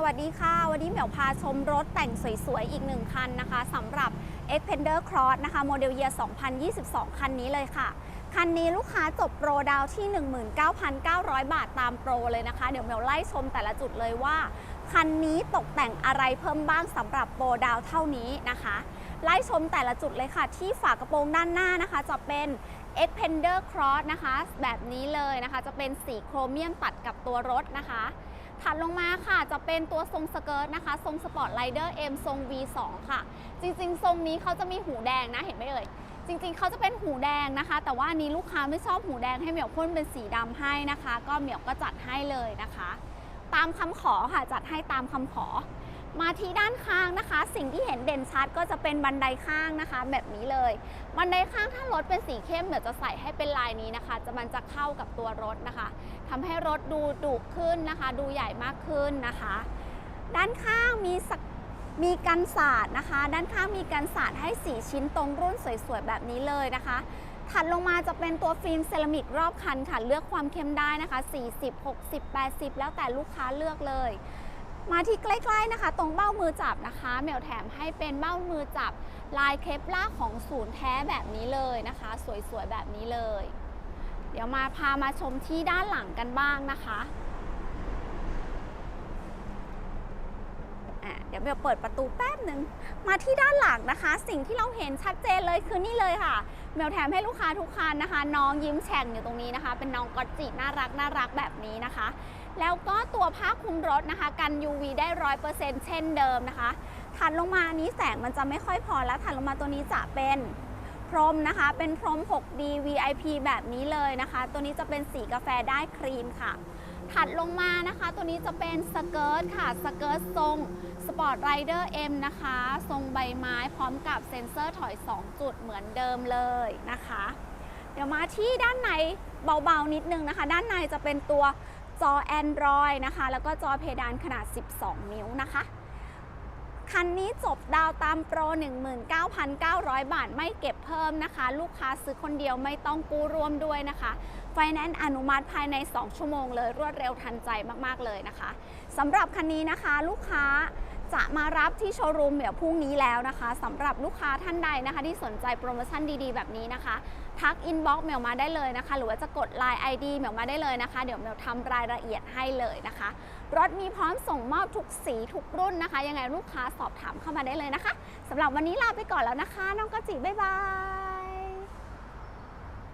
สวัสดีค่ะ วันนี้เหมียวพาชมรถแต่งสวยๆ อีกหนึ่งคันนะคะสำหรับ Xpander Cross นะคะโมเดลเยียร์2022 คันนี้เลยค่ะ คันนี้ลูกค้าจบโปรดาวที่ 19,900 บาทตามโปรเลยนะคะ เดี๋ยวเหมียวไล่ชมแต่ละจุดเลยว่า คันนี้ตกแต่งอะไรเพิ่มบ้างสำหรับโปรดาวเท่านี้นะคะ ไล่ชมแต่ละจุดเลยค่ะ ที่ฝากระโปรงด้านหน้านะคะ จะเป็น Expander Cross นะคะ แบบนี้เลยนะคะ จะเป็นสีโครเมียมตัดกับตัวรถนะคะ ถัดลงมาค่ะจะเป็นตัวทรงสเกิร์ตนะคะ ทรงสปอร์ตไ i เดอร์ M ทรง V2 ค่ะ จริง ๆ ทรงนี้เขาจะมีหูแดงนะเห็นไหมเอ่ยจริง ๆ เขาจะเป็นหูแดงนะคะ แต่ว่านี้ลูกค้าไม่ชอบหูแดงให้เหมียวพ่นเป็นสีดำให้นะคะ ก็เหมียวก็จัดให้เลยนะคะ ตามคำขอค่ะจัดให้ตามคำขอ มาที่ด้านข้างนะคะ สิ่งที่เห็นเด่นชัดก็จะเป็นบันไดข้างนะคะ แบบนี้เลย บันไดข้างถ้ารถเป็นสีเข้มเดี๋ยวจะใส่ให้เป็นลายนี้นะคะ จะมันจะเข้ากับตัวรถนะคะทำให้รถดูดุขึ้นนะคะ ดูใหญ่มากขึ้นนะคะ ด้านข้างมีสักมีกันศาสตร์นะคะ ด้านข้างมีกันศาสตร์ให้สีชิ้นตรงรุ่นสวยๆแบบนี้เลยนะคะ ถัดลงมาจะเป็นตัวฟิล์มเซรามิกรอบคันค่ะ เลือกความเข้มได้นะคะ 40 60 80 แล้วแต่ลูกค้าเลือกเลย มาที่ใกล้ๆนะคะ ตรงเบ้ามือจับนะคะเหมียวแถมให้เป็นเบ้ามือจับลายเคปล่าของศูนย์แท้แบบนี้เลยนะคะ สวยๆแบบนี้เลย เดี๋ยวมาพามาชมที่ด้านหลังกันบ้างนะคะ อะเดี๋ยวเบลเปิดประตูแป๊บหนึ่งมาที่ด้านหลังนะคะ สิ่งที่เราเห็นชัดเจนเลยคือนี่เลยค่ะเบลแถมให้ลูกค้าทุกคันนะคะ น้องยิ้มแฉ่งอยู่ตรงนี้นะคะ เป็นน้องกอตจิน่ารักน่ารักแบบนี้นะคะ แล้วก็ตัวผ้าคลุมรถนะคะ กัน UV ได้ร้อยเปอร์เซ็นต์เช่นเดิมนะคะ ถัดลงมานนี้แสงมันจะไม่ค่อยพอแล้วถัดลงมาตัวนี้จะเป็นพรมนะคะ เป็นพรม 6D VIP แบบนี้เลยนะคะ ตัวนี้จะเป็นสีกาแฟได้ครีมค่ะ ถัดลงมานะคะ ตัวนี้จะเป็นสเกิร์ตค่ะ สเกิร์ตทรงสปอร์ตไรเดอร์ M นะคะ ทรงใบไม้พร้อมกับเซ็นเซอร์ถอย 2 จุดเหมือนเดิมเลยนะคะ เดี๋ยวมาที่ด้านในเบาๆ นิดนึงนะคะ ด้านในจะเป็นตัวจอ Android นะคะ แล้วก็จอเพดานขนาด 12 นิ้วนะคะ คันนี้จบดาวตามโปร 19,900 บาทไม่เก็บเพิ่มนะคะ ลูกค้าซื้อคนเดียวไม่ต้องกู้ร่วมด้วยนะคะไฟแนนซ์อนุมัติภายใน 2 ชั่วโมงเลย รวดเร็วทันใจมาก ๆ เลยนะคะสำหรับคันนี้นะคะ ลูกค้า จะมารับที่โชว์รูมเดี๋ยวพรุ่งนี้แล้วนะคะสำหรับลูกค้าท่านใดนะคะ ที่สนใจโปรโมชั่นดีๆ แบบนี้นะคะ ทักอินบ็อกซ์เมลมาได้เลยนะคะ หรือว่าจะกด Line ID เมลมาได้เลยนะคะ เดี๋ยวเมลทำรายละเอียดให้เลยนะคะ รถมีพร้อมส่งมอบทุกสีทุกรุ่นนะคะ ยังไงลูกค้าสอบถามเข้ามาได้เลยนะคะสำหรับวันนี้ลาไปก่อนแล้วนะคะ น้องกจิบ๊ายบาย